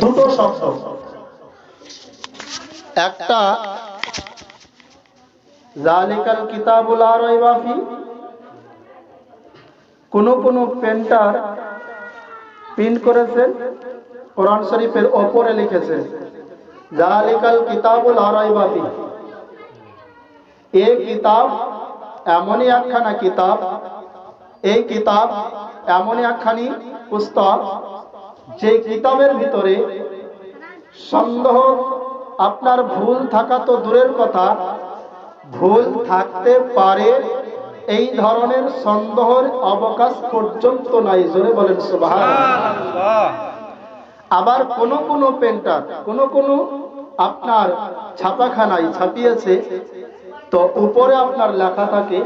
দুটো শব্দ। একটা, জালিকাল কিতাবুল আরাইবা ফি। কোন কোন পেন্টার প্রিন্ট করেছেন কোরআন শরীফের ওপরে লিখেছেন জালিকাল কিতাবুল আরাইবা ফি। এই কিতাব এমনই একখানা কিতাব, এই কিতাব এমনই একখানি পুস্তক যে কিতাবের ভিতরে সন্দেহ আপনার ভুল থাকা তো দূরের কথা ভুল থাকতে পারে এই ধরনের সন্দেহের অবকাশ পর্যন্ত নাই। জোরে বলেন আবার কোন কোন পেন্টার কোন কোন আপনার ছাপাখানায় ছাপিয়েছে তো উপরে আপনার লেখা থাকে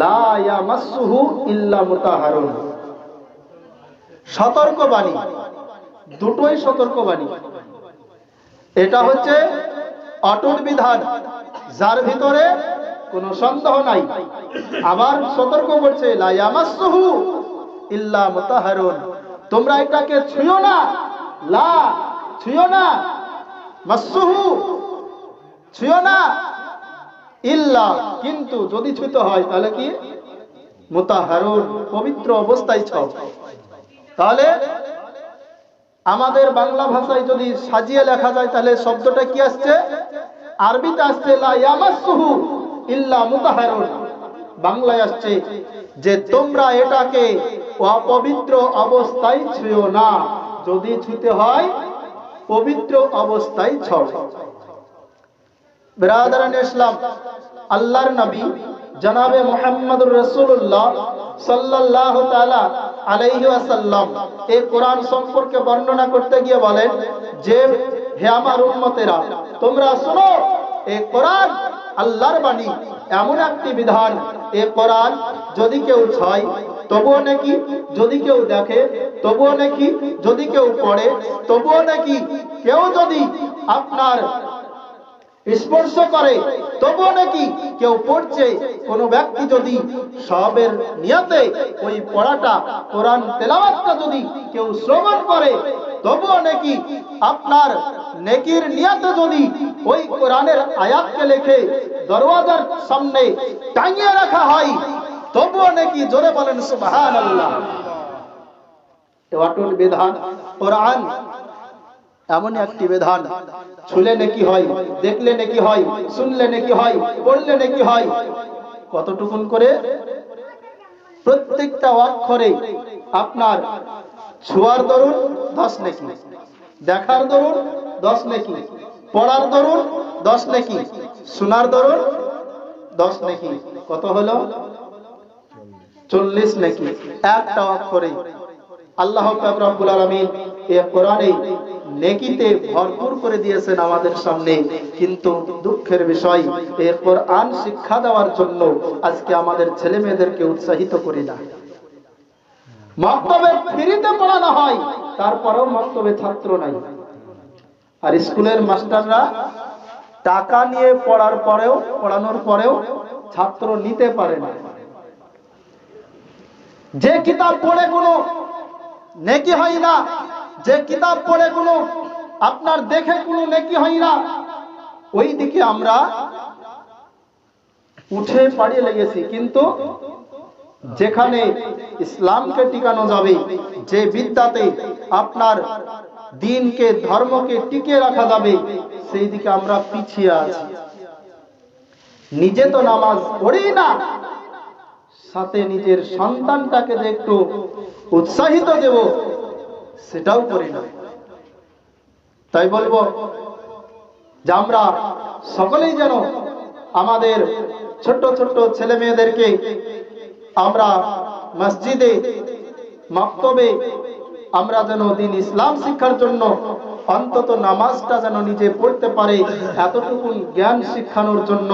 লা ইল্লা মুতাহারুন। সতর্কবাণী। দুটোই সতর্কবাণী। এটা হচ্ছে অটল বিধান, যার ভিতরে কোনো সন্দেহ নাই। আবার সতর্ক করছে তোমরা এটাকে ছুঁয়ো না। লা, ছুঁয়ো না। মাসসুহু, ছুঁয়ো না। ইল্লা, কিন্তু যদি ছুঁতে হয় তাহলে কি? মুতাহারুন, পবিত্র অবস্থায় ছাও। তাহলে আমাদের বাংলা ভাষায় যদি সাজিয়ে লেখা যায়, তাহলে শব্দটা কি আসছে? আরবিতে আসছে বাংলায় আসছে যে তোমরা এটাকে অপবিত্র অবস্থায় ছুঁয়ো না। যদি ছুঁতে হয়, পবিত্র অবস্থায় ছড় ইসলাম, আল্লাহর নবী জনাবে মোহাম্মদুর রসুল্লাহ সাল্লাল্লাহু তাআলা আলাইহি ওয়াসাল্লাম। এই কোরআন সম্পর্কে বর্ণনা করতে গিয়ে বলেন যে, হে আমার উম্মতেরা, তোমরা শোনো, এই কোরআন আল্লাহর বাণী, এমন একটি বিধান, এই কোরআন যদি কেউ ছয়, তবুও নাকি যদি কেউ দেখে, তবুও নাকি যদি কেউ পড়ে, তবুও নাকি কেউ যদি আপনার স্পর্শ করে, তবুও নাকি কেউ পড়ছে। কোন ব্যক্তি যদি সবের নিয়তে ওই পড়াটা, কোরআন তেলাওয়াতটা যদি কেউ শ্রবণ করে, তবুও নাকি আপনার নেকির নিয়তে যদি ওই কোরআনের আয়াতকে লিখে দরওয়াজার সামনে টাঙিয়ে রাখা হয়, তবুও নাকি জোরে বলেন সুবহানাল্লাহ। অটল বিধান, কোরআন এমন একটি বিধান। ছুলে নাকি হয়, দেখলে নাকি হয়, শুনলে নাকি হয় পড়লে নাকি হয়। কতটুকুন করে? প্রত্যেকটা অক্ষরে আপনার ছোঁয়ার দরুন দশ নাকি, দেখার দরুন দশ নাকি, পড়ার দরুন দশ নাকি, শোনার দরুন দশ নাকি। কত হলো? চল্লিশ নাকি। একটা অক্ষরে। আল্লাহ রব্বুল আলামিন নেকিতে ভরপুর করে দিয়েছেন আমাদের সামনে। কিন্তু দুঃখের বিষয় এই কোরআন শিক্ষা দেওয়ার জন্য আজকে আমাদের ছেলে মেয়েদেরকে উৎসাহিত করি না। পড়ানো হয়, তারপরেও মক্তবে ছাত্র নাই। আর স্কুলের মাস্টাররা টাকা নিয়ে পড়ার পরেও, পড়ানোর পরেও ছাত্র নিতে পারে না। যে কিতাব পড়ে কোনো নেকি হয় না যে কিতাব পড়ে কোনো, আপনার দেখে কোনো নেকি হয় না। ওই দিকে আমরা উঠে পাড়িয়ে লেগেছি। কিন্তু যেখানে ইসলামকে টিকানো যাবে, যে বিদ্যাতে আপনার দিনকে, ধর্মকে টিকে রাখা যাবে সেই দিকে আমরা পিছিয়ে আছি। নিজে তো নামাজ পড়ি না, সাথে নিজের সন্তানটাকে যে একটু উৎসাহিত দেব সেটাও করি না। তাই বলব যে আমরা সকলেই যেন আমাদের ছোট্ট ছোট্ট ছেলে মেয়েদেরকে আমরা মসজিদে, মক্তবে আমরা যেন দিন ইসলাম শিক্ষার জন্য অন্তত নামাজটা যেন নিজে পড়তে পারে এতটুকু জ্ঞান শিক্ষানোর জন্য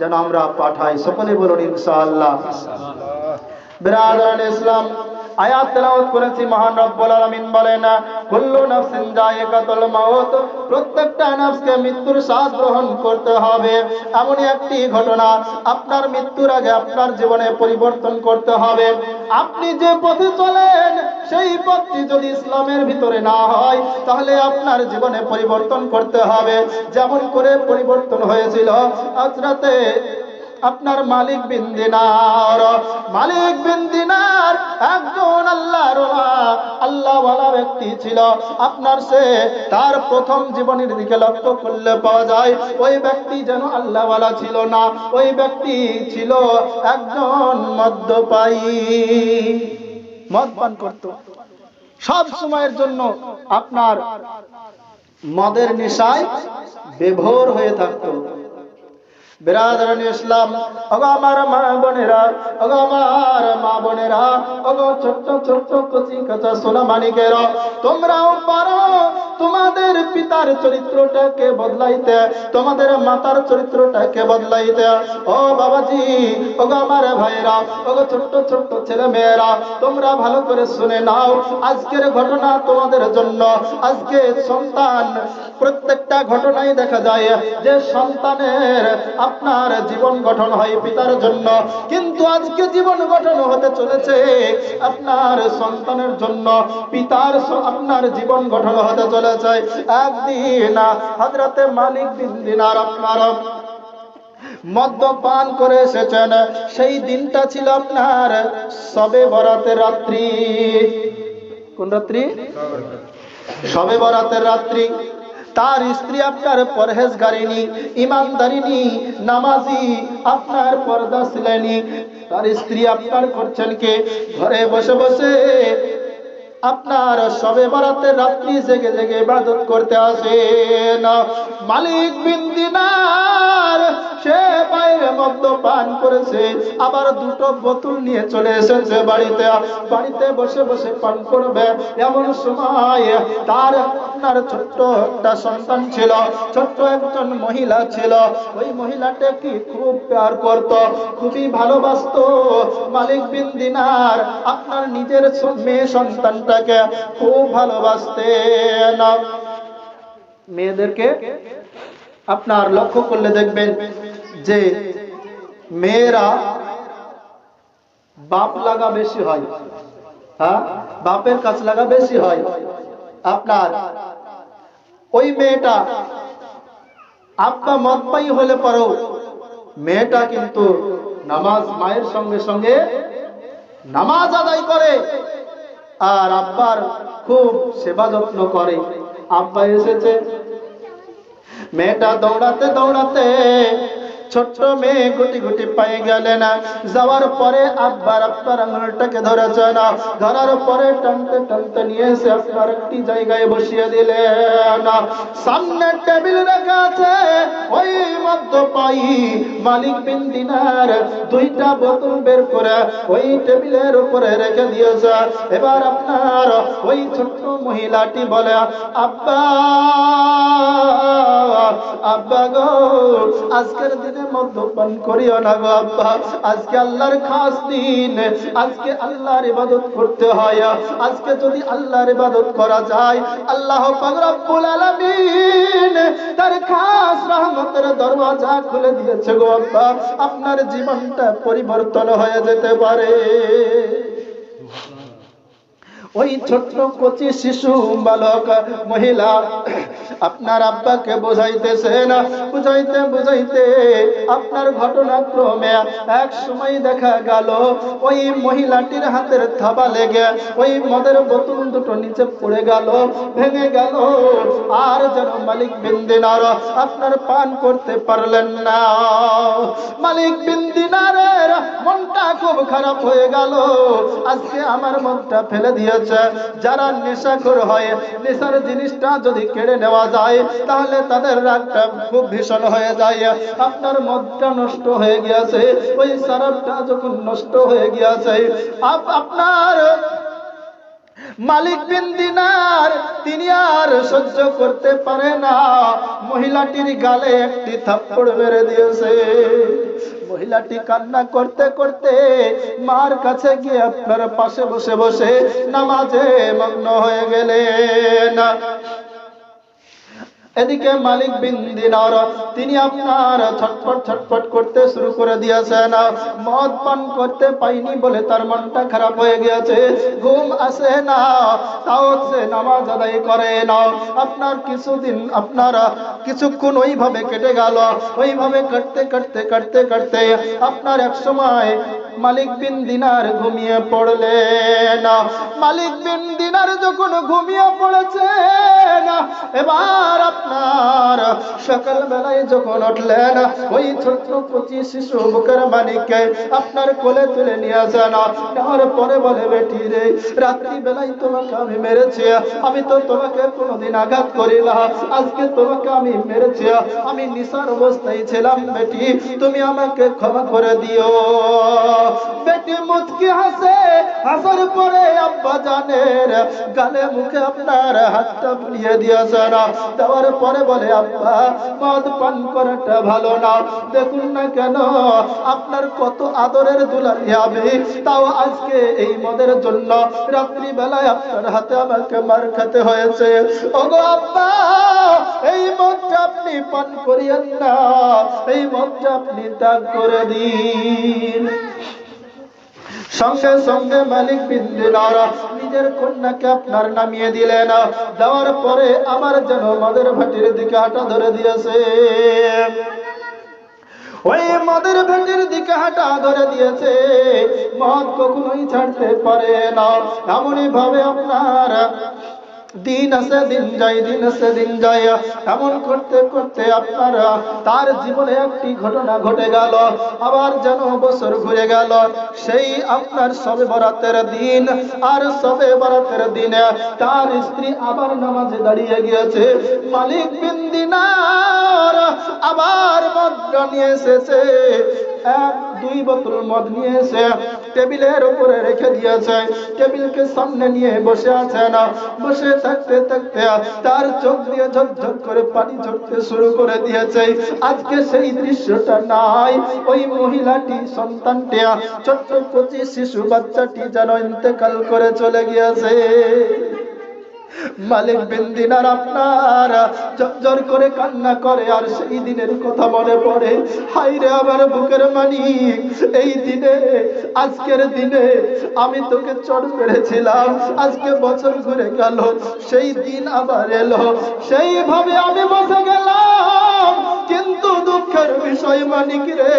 যেন আমরা পাঠাই। সকলে বলুন ইনশাআল্লাহ। বিরাদান ইসলাম। আয়াত তেলাওয়াত করেছি, মহান রব্বুল আলামিন বলেন, কুল্লু নাফসিন জায়গাতুল মাউত, প্রত্যেকটা নফসকে মৃত্যুর স্বাদ গ্রহণ করতে হবে। এমনই একটি ঘটনা, আপনার মৃত্যুর আগে আপনার জীবনে পরিবর্তন করতে হবে। আপনি যে পথে চলেন, সেই পথটি যদি ইসলামের ভিতরে না হয়, তাহলে আপনার জীবনে পরিবর্তন করতে হবে। যেমন করে পরিবর্তন হয়েছিল হযরতে আপনার মালিক বিন দিনার। মালিক বিন দিনার একজন আল্লাহর আল্লাহওয়ালা ব্যক্তি ছিল। আপনার সে তার প্রথম জীবনের দিকে লক্ষ্য করলে পাওয়া যায়, ওই ব্যক্তি যেন আল্লাহওয়ালা ছিল না। ওই ব্যক্তি ছিল একজন মদ্যপায়ী। মদ পান করত। সব সময়ের জন্য আপনার মদের নেশায় বেভোর হয়ে থাকতো। বিরাদরান ইসলাম। ওগো আমার মা বোনেরা, ওগো আমার মা বোনেরা, ওগো ছোট্ট ছোট্ট কচি কাঁচা সোনা মানিকেরা তোমরাও পারো তোমাদের পিতার চরিত্রটাকে বদলাইতে, তোমাদের মাতার চরিত্রটাকে বদলাইতে। ও বাবাজি, ওগো আমার ভাইরা ওগো ছোট্ট ছোট্ট ছেলে মেয়েরা, তোমরা ভালো করে শুনে নাও, আজকের ঘটনা তোমাদের জন্য। আজকে সন্তান, প্রত্যেকটা ঘটনাই দেখা যায় যে সন্তানের আপনার জীবন গঠন হয় পিতার জন্য। কিন্তু আজকে জীবন গঠন হতে চলেছে আপনার সন্তানের জন্য, পিতার আপনার জীবন গঠন হতে চলেছে। একদিন হাজরাতে মালিক বিন দিনার আপনার মদ্যপান করে এসেছেন। সেই দিনটা ছিল আপনার সবে বরাতের রাত্রি। কোন রাত্রি? সবে বরাতের রাত্রি। তার স্ত্রী আপনার পরহেজগারিনী ইমানদারিনী নামাজি আপনার পর্দা ছিলেনি তার স্ত্রী আপনার করছেন কে? ঘরে বসে বসে আপনার সবে বরাতের রাত্রি জেগে জেগে ইবাদত করতে আসেন মালিক বিন দিনার, সে বাইরে মদ্যপান করেছে, আবার দুটো বোতল নিয়ে চলে এসেছে বাড়িতে। বাড়িতে বসে বসে পান করবে। এমন সময় তার আপনার ছোট্ট একটা সন্তান ছিল, ছোট্ট একজন মহিলা ছিল। ওই মহিলাটা কি খুব প্যার করত, খুবই ভালোবাসতো। মালিক বিন দিনার, আপনার নিজের মেয়ে সন্তানটাকে খুব ভালোবাসতেন। মেয়েদেরকে আপনার লক্ষ্য করলে দেখবেন যে মেয়েরা বাপ লাগা বেশি হয়। হ্যাঁ? বাপের কাছ লাগা বেশি হয়। আপনার ওই মেয়েটা আব্বা মত পাই হলে পারো, মেয়েটা কিন্তু নামাজ মায়ের সঙ্গে সঙ্গে নামাজ আদায় করে। আর আব্বার খুব সেবা যত্ন করে। আব্বা এসেছে। মেয়েটা দৌড়াতে দৌড়াতে ছোট্ট মেয়ে গুটি গুটি পায়ে গেলে না। যাওয়ার পরে আব্বার আপনার আঙুলটাকে ধরেছে না। ধরার পরে টানতে টানতে নিয়ে এসে আপনার একটি জায়গায় বসিয়ে দিলেন সামনে টেবিল রাখা আছে, ওই মধ্য পাই। মালিক বিন দিনার দুইটা বোতল বের করে ওই টেবিলের উপরে রেখে দিয়েছে। এবার আপনার ওই ছোট্ট মহিলাটি বলে, আব্বা আব্বা গো আজকের দিনে মদ্যপান করিও না গো আব্বা। আজকে আল্লাহর খাস দিন। আজকে আল্লাহর ইবাদত করতে হয়। আজকে যদি আল্লাহর ইবাদত করা যায়, আল্লাহ পাক রব্বুল আলামিন তার খাস রহমতের দরওয়াজা খুলে দিয়েছে গো আব্বা। আপনার জীবনটা পরিবর্তন হয়ে যেতে পারে। ওই ছোট্ট কচি শিশু বালক মহিলা, আপনার আব্বাকে বোঝাইতেছে না, বুঝাইতে বুঝাইতে আপনার ঘটনাক্রমে এক সময় দেখা গেল, ওই মহিলাটির হাতের থাবা লেগে, ওই মদের বোতল দুটো নিচে পড়ে গেল, ভেঙে গেল। আর যেন মালিক বিন্দিনার আপনার পান করতে পারলেন না। মালিক বিন্দিনারের মনটা খুব খারাপ হয়ে গেল। আজকে আমার মনটা ফেলে দিয়েছে যারা নেশাখোর হয় নেশার জিনিসটা যদি কেড়ে নেওয়া যায়, তাহলে তাদের রাগটা খুব ভীষণ হয়ে যায়। আপনার মদটা নষ্ট হয়ে গিয়েছে, ওই সারাপটা যখন নষ্ট হয়ে গিয়েছে আপনার মালিক বিন দিনার, তিনি আর সহ্য করতে পারে না। মহিলাটির গালে একটি থাপ্পড় মেরে দিয়েছে। মহিলাটি কান্না করতে করতে মার কাছে গিয়ে আপনার পাশে বসে বসে নামাজে মগ্ন হয়ে গেলেন। এদিকে মালিক বিন দিনার, তিনি আপনার ছটফট ছটফট করতে শুরু করে দিয়েছেন। মদ পান করতে পাইনি বলে তার মনটা খারাপ হয়ে গিয়েছে। ঘুম আসে না, তাও সে নামাজ আদায় করে না। আপনার কিছুদিন, আপনার কিছুক্ষণ ওইভাবে কেটে গেল। ওইভাবে কাটতে কাটতে কাটতে কাটতে আপনার এক সময় মালিক বিন দিনার ঘুমিয়ে পড়লেন। মালিক বিন দিনার যখন ঘুমিয়ে পড়েছেন, এবার আপনার সকাল বেলায় যখন উঠলেন, ওই ছোট্ট কচি শিশু বুকের মানিককে আপনার কোলে তুলে নিয়ে আসেন নেওয়ার পরে বলে, বেটি রে রাত্রি বেলায় তোমাকে আমি মেরেছি। আমি তো তোমাকে কোনোদিন আঘাত করি না। আজকে তোমাকে আমি মেরেছি। আমি নিশার অবস্থায় ছিলাম, বেটি। তুমি আমাকে ক্ষমা করে দিও। বেটি মুচকি হাসে, হাসার পরে আব্বা জানের গালে মুখে আপনার হাতটা বুলিয়ে দিয়েছে না। দেওয়ার পরে বলে, আব্বা, মদ পান করাটা ভালো না। দেখুন না কেন, আপনার কত আদরের দুলারি আমি। তাও আজকে এই মদের জন্য রাত্রি বেলায় আপনার হাতে আমাকে মার খেতে হয়েছে। ওগো আব্বা, এই মদটা আপনি পান করিয়েন না। এই মদটা আপনি ত্যাগ করে দিন। সঙ্গে সঙ্গে মালিক বিন্দুলারা নিজের কন্যাকে আপনার নামিয়ে দিলেন। দেওয়ার পরে আমার যেন মদের ভাটির দিকে হাঁটা ধরে দিয়েছে। ওই মদের ভেটির দিকে হাঁটা ধরে দিয়েছে। মদ কখনোই ছাড়তে পারে না। এমনই ভাবে আপনার দিন আছে দিন যায়, দিন আছে দিন যায়। এমন করতে করতে আপনারা, তার জীবনে একটি ঘটনা ঘটে গেল। আবার যেন বছর ঘুরে গেল। সেই আপনার সবে বরাতের দিন আর সবে বরাতের দিনে তার স্ত্রী আবার নামাজে দাঁড়িয়ে গিয়েছে। মালিক বিন দিনার আবার মদ নিয়ে এসেছে। এক, দুই বোতল মদ নিয়ে এসে টেবিলের উপরে রেখে দিয়েছে। টেবিলকে সামনে নিয়ে বসে আছে না। বসে থাকতে থাকতে তার চোখ দিয়ে ঝকঝক করে পানি ঝরতে শুরু করে দিয়েছে। আজকে সেই দৃশ্যটা নাই। ওই মহিলাটি, সন্তানটি, ছোট্ট কচি শিশু বাচ্চাটি যেন ইন্তেকাল করে চলে গিয়েছে। মালিক বিন দিনার আপনার জর্জর করে কান্না করে, আর সেই দিনের কথা মনে পড়ে। হাই রে আমার বুকের মানিক এই দিনে, আজকের দিনে আমি তোকে চড় মেরেছিলাম, আজকে বছর ঘুরে গেল, সেই দিন আবার এলো। সেইভাবে আমি বসে গেলাম, কিন্তু দুঃখের বিষয় মানিক রে,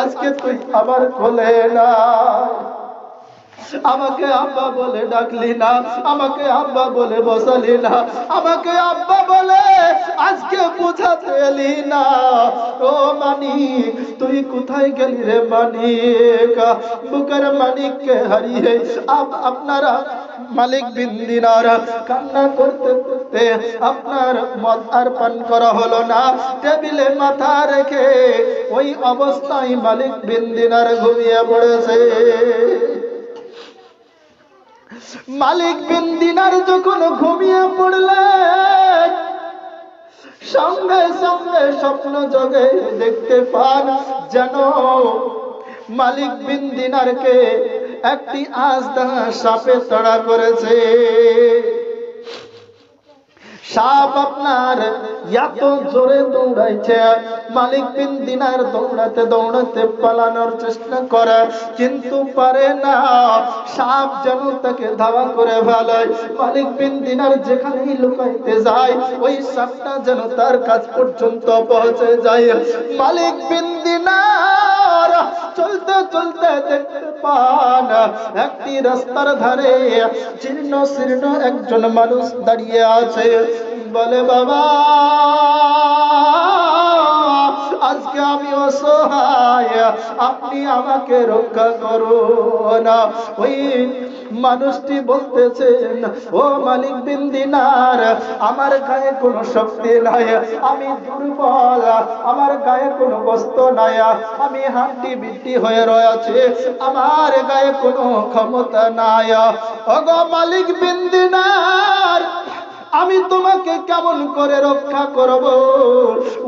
আজকে তুই আমার খোলে না আমাকে আব্বা বলে ডাকলি না, আমাকে আব্বা বলে বসালি না, আমাকে আব্বা বলে আজকে বুঝাতে এলি না। ও মানিক, তুই কোথায় গেলি রে মানিক? বুকের মানিককে হারিয়ে আপ- আপনারা মালিক বিন দিনার কান্না করতে করতে আপনার মদ আর পান করা হলো না। টেবিলে মাথা রেখে ওই অবস্থায় মালিক বিন দিনার ঘুমিয়ে পড়েছে। মালিক বিন দিনার যখন ঘুমিয়ে পড়লে, সঙ্গে সঙ্গে স্বপ্ন জগে দেখতে পান যেন মালিক বিন দিনারকে একটি আস্তা সাপে তড়া করেছে। সাপ আপনার এত জোরে দৌড়াইছে। মালিক বিন দিনার দৌড়াতে দৌড়াতে পালানোর চেষ্টা করে, কিন্তু পারে না। সাপ যেন তাকে ধাওয়া করে ফেলায় মালিক বিন দিনার যেখানেই লুকাইতে যায়, ওই সাপটা যেন তার কাছ পর্যন্ত পৌঁছে যায়। মালিক বিন দিনার চলতে চলতে দেখতে পান। একটি রাস্তার ধারে জীর্ণ শীর্ণ একজন মানুষ দাঁড়িয়ে আছে। বলে, বাবা, আজকে আমি অসহায়। আপনি আমাকে রক্ষা করুন। ওই মানুষটি বলতেছেন, ও মালিক বিন দিনার, আমার গায়ে কোনো শক্তি নাই, আমি দুর্বল, আমার গায়ে কোনো বস্ত্র নাই, আমি হাঁটি বিটি হয়ে রয়েছে, আমার গায়ে কোনো ক্ষমতা নাই। ওগো মালিক বিন দিনার আমি তোমাকে কেমন করে রক্ষা করব?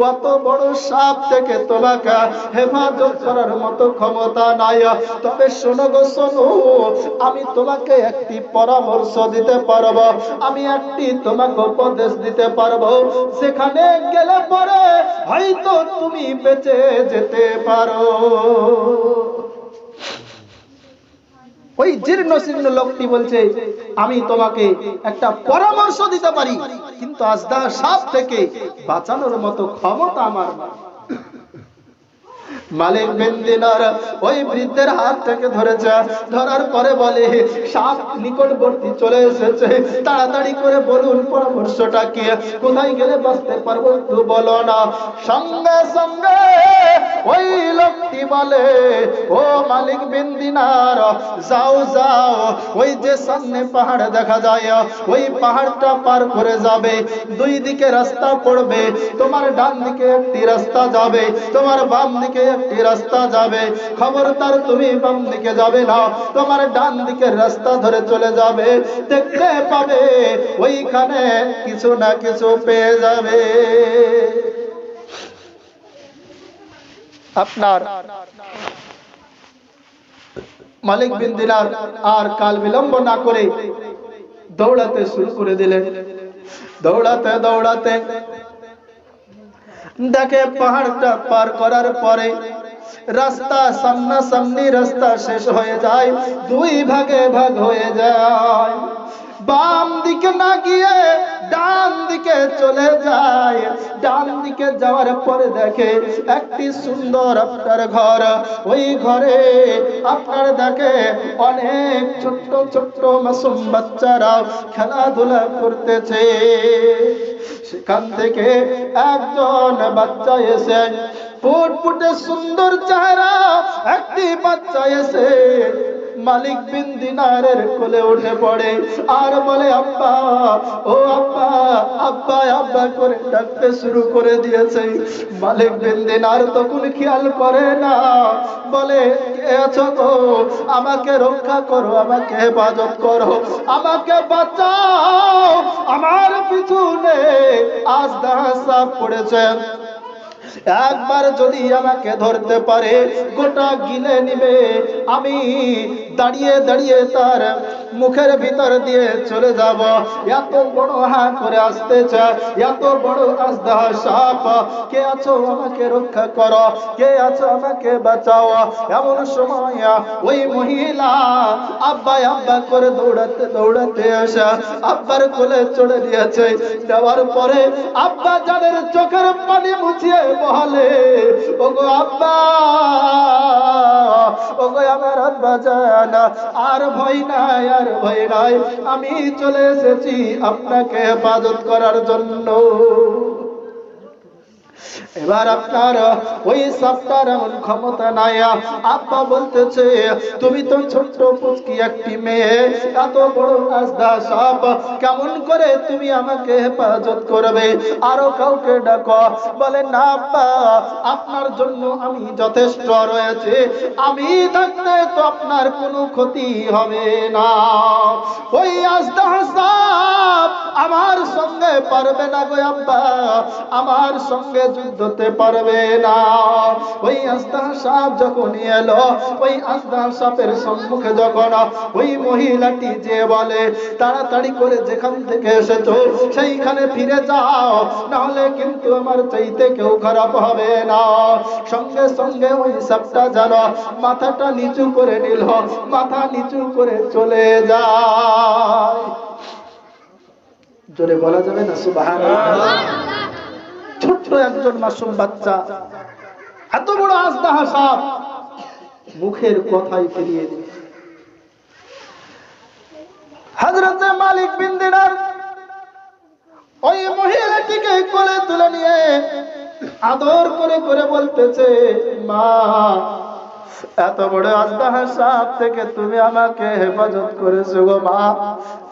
অত বড় সাপ থেকে তোমাকে হেফাজত করার মতো ক্ষমতা নাই। তবে শোনো গো, শোনো, আমি তোমাকে একটি পরামর্শ দিতে পারব। আমি একটি তোমাকে উপদেশ দিতে পারব। সেখানে গেলে পরে হয়তো তুমি বেঁচে যেতে পারো। ওই জীর্ণ শীর্ণ লোকটি বলছে, আমি তোমাকে একটা পরামর্শ দিতে পারি, কিন্তু আজদা সাপ থেকে বাঁচানোর মতো ক্ষমতা আমার মালিক বিন দিনার ওই বৃদ্ধের হাত থেকে ধরেছে। ধরার পরে বলে, সাপ নিকটবর্তী চলে এসেছে। তাড়াতাড়ি করে বলুন পরামর্শটা কি? কোথায় গেলে বাঁচতে পারব একটু বলো না। সঙ্গে সঙ্গে ওই লোকটি বলে, ও মালিক বিন দিনার, যাও যাও। ওই যে সামনে পাহাড় দেখা যায়, ওই পাহাড়টা পার করে যাবে। দুই দিকে রাস্তা পড়বে, তোমার ডান দিকে একটি রাস্তা যাবে, তোমার বাম দিকে রাস্তা যাবে। খবরদার তুমি বাম দিকে যাবে না, তোমার ডান দিকের রাস্তা ধরে চলে যাবে। দেখতে পাবে ওইখানে কিছু না কিছু পেয়ে যাবে। আপনার মালিক বিন দিনার আর কাল বিলম্ব না করে দৌড়াতে শুরু করে দিলেন। দৌড়াতে দৌড়াতে দেখে পাহাড়টা পার করার পরে রাস্তা সামনা সামনি রাস্তা শেষ হয়ে যায়, দুই ভাগে ভাগ হয়ে যায়। বাম দিকে না গিয়ে ডান দিকে চলে যায়। ডান দিকে যাওয়ার পরে দেখে একটি সুন্দর আপনার ঘর। ওই ঘরে আপনার দেখে অনেক ছোট্ট ছোট্ট মাসুম বাচ্চারা খেলাধুলা করতেছে। সেখান থেকে একজন বাচ্চা এসে ফুটফুটে সুন্দর চেহারা একটি বাচ্চা এসে মালিক বিন দিনারের কোলে উঠে পড়ে। আর বলে, আব্বা, ও আব্বা আব্বা আব্বা করে ডাকতে শুরু করে দিয়েছে। মালিক বিন দিনার তখন খেয়াল করে না। বলে, কে আছো তো আমাকে রক্ষা করো, আমাকে হেফাজত করো। আমাকে বাঁচাও। আমার পিছনে আজ দাহা পড়েছে। একবার যদি আমাকে ধরতে পারে, গোটা গিলে নিবে। আমি দাঁড়িয়ে দাঁড়িয়ে তার মুখের ভিতর দিয়ে চলে যাব। এত বড় হা করে আসতেছে, এত বড় আজদা সাপ, কে আছো আমাকে রক্ষা করো, কে আছো আমাকে বাঁচাও? এমন সময় ওই মহিলা আব্বা আব্বা করে দৌড়াতে দৌড়াতে আসা আব্বার কোলে চড়ে দিয়েছে। দেওয়ার পরে আব্বা যাদের চোখের পানি মুছিয়ে বলে, ওগো আব্বা, ওগো আমার আব্বা জানা আর ভয় নাই আর ভয় নাই। আমি চলে এসেছি আপনাকে হেফাজত করার জন্য। এবার আপনার ওই সাপটার এমন ক্ষমতা নাই। আব্বা বলতেছে, তুমি তো ছোট্ট পুচকি একটি মেয়ে, এত বড় আজদা সাপ, কেমন করে তুমি আমাকে হেফাজত করবে? আরও কাউকে ডাকো। বলে, না আব্বা আপনার জন্য আমি যথেষ্ট রয়েছে। আমি থাকতে তো আপনার কোনো ক্ষতি হবে না। ওই আজদা সাপ আমার সঙ্গে পারবে না গো আব্বা আমার সঙ্গে যুদ্ধতে পারবে না। ওই আস্তা সাপ যখন এলো, ওই আস্তা সাপের সম্মুখে যখন, ওই মহিলাটি যে বলে, তাড়াতাড়ি করে যেখান থেকে এসেছ, সেইখানে ফিরে যাও। নাহলে কিন্তু আমার চাইতে কেউ খারাপ হবে না। সঙ্গে সঙ্গে ওই সাপটা যেন মাথাটা নিচু করে নিল, মাথা নিচু করে চলে যায়। জোরে বলা যাবে না? ছোট্ট একজন মাসুম বাচ্চা। এত বড় আজদাহা সাপ মুখের কথাই ফেরিয়ে দিল। হজরতে মালিক বিন দিনার ওই মহিলাটিকে কোলে তুলে নিয়ে আদর করে করে বলতেছে, মা, এত বড় আজদাহা সাপ থেকে তুমি আমাকে হেফাজত করেছ গো মা।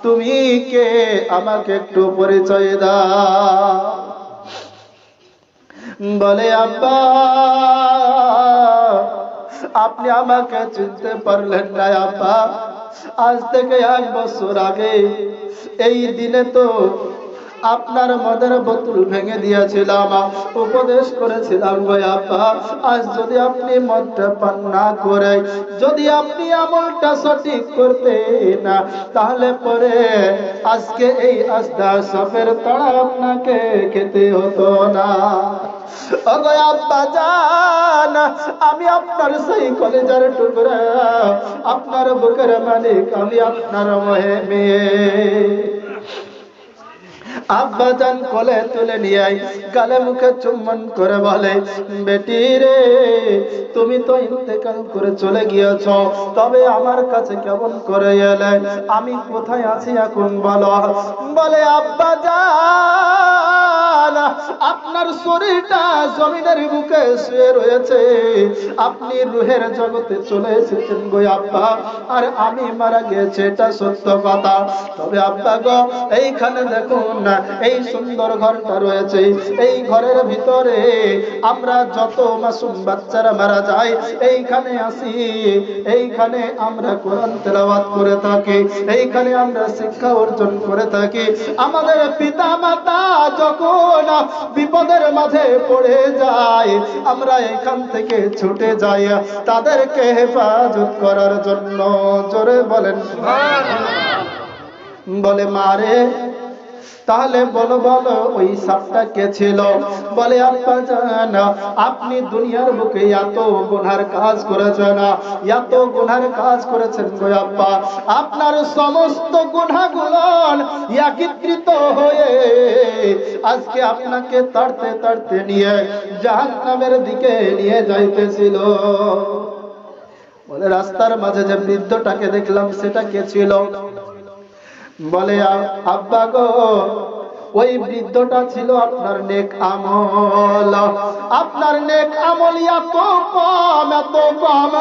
তুমি কে? আমাকে একটু পরিচয় দাও। বলে, আব্বা, আপনি আমাকে চিনতে পারলেন না, আব্বা। আজ থেকে এক বছর আগে, এই দিনে তো আপনার মদের বোতল ভেঙে দিয়েছিলাম উপদেশ করেছিলাম আব্বা, আজ যদি আপনি মদটা পান না করে, যদি আপনি আমলটা সঠিক করতে না তাহলে পরে আজকে এই আস্তা সফের তাড়া আপনাকে খেতে হতো না। আমি আপনার সেই কলেজার টুকরা, আপনার বুকের মালিক, আমি আপনার মহে মেয়ে। আব্বা কোলে তুলে নিয়ে আই গালে মুখে চুম্বন করে বলে, বেটি রে, তুমি তো ইন্তেকাল করে চলে গিয়েছ, তবে আমার কাছে কেমন করে এলে? আমি কোথায় আছি এখন বলো? বলে, আব্বা জান আপনার শরীরটা জমিনের বুকে শুয়ে রয়েছে। আপনি রুহের জগতে চলে এসেছেন গো আব্বা। আর আমি মারা এটা সত্য কথা। তবে আব্বা গো, এইখানে দেখুন না, এই সুন্দর ঘরটা রয়েছে। এই ঘরের ভিতরে আমরা যত মাসুম বাচ্চারা মারা যায়, এইখানে আসি। এইখানে আমরা কোরআন করে থাকি। এইখানে আমরা শিক্ষা অর্জন করে থাকি। আমাদের পিতা মাতা যখন বিপদের মাঝে পড়ে যায় আমরা এখান থেকে ছুটে যাই, তাদেরকে হেফাজত করার জন্য। জোরে বলেন। বলে মারে তাহলে বলো বলো, ওই সাপটা কে ছিল? বলে, আব্বা জান, আপনি দুনিয়ার বুকে এত গুনার কাজ করেছেন, এত গুনার কাজ করেছেন গো আব্বা। আপনার সমস্ত গুনাহগুলো একত্রিত হয়ে আজকে আপনাকে তাড়তে তাড়তে নিয়ে জাহান্নামের দিকে নিয়ে যাইতেছিল। বলে, রাস্তার মাঝে যে বৃদ্ধটাকে দেখলাম, সেটা কে ছিল? বলে "আ- আব্বা গো ওই বৃদ্ধটা ছিল আপনার নেক আমল। আপনার নেক আমল এত কম এত কম।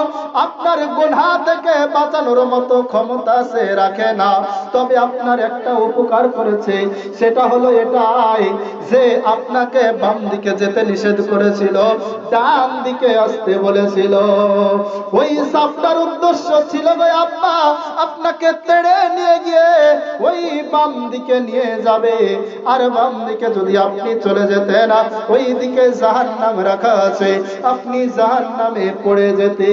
আপনার গুনহা থেকে বাঁচানোর মতো ক্ষমতা সে রাখে না। তবে আপনার একটা উপকার করেছে, সেটা হলো এটাই যে আপনাকে বাম দিকে যেতে নিষেধ করেছিল, ডান দিকে আসতে বলেছিল। ওই সাপটার উদ্দেশ্য ছিল গো আব্বা, আপনাকে তেড়ে নিয়ে গিয়ে ওই বাম দিকে নিয়ে যাবে। আর বাম দিকে যদি আপনি চলে যেতেন, ওই দিকে জাহান্নাম রাখা আছে। আপনি জাহান নামে পড়ে যেতে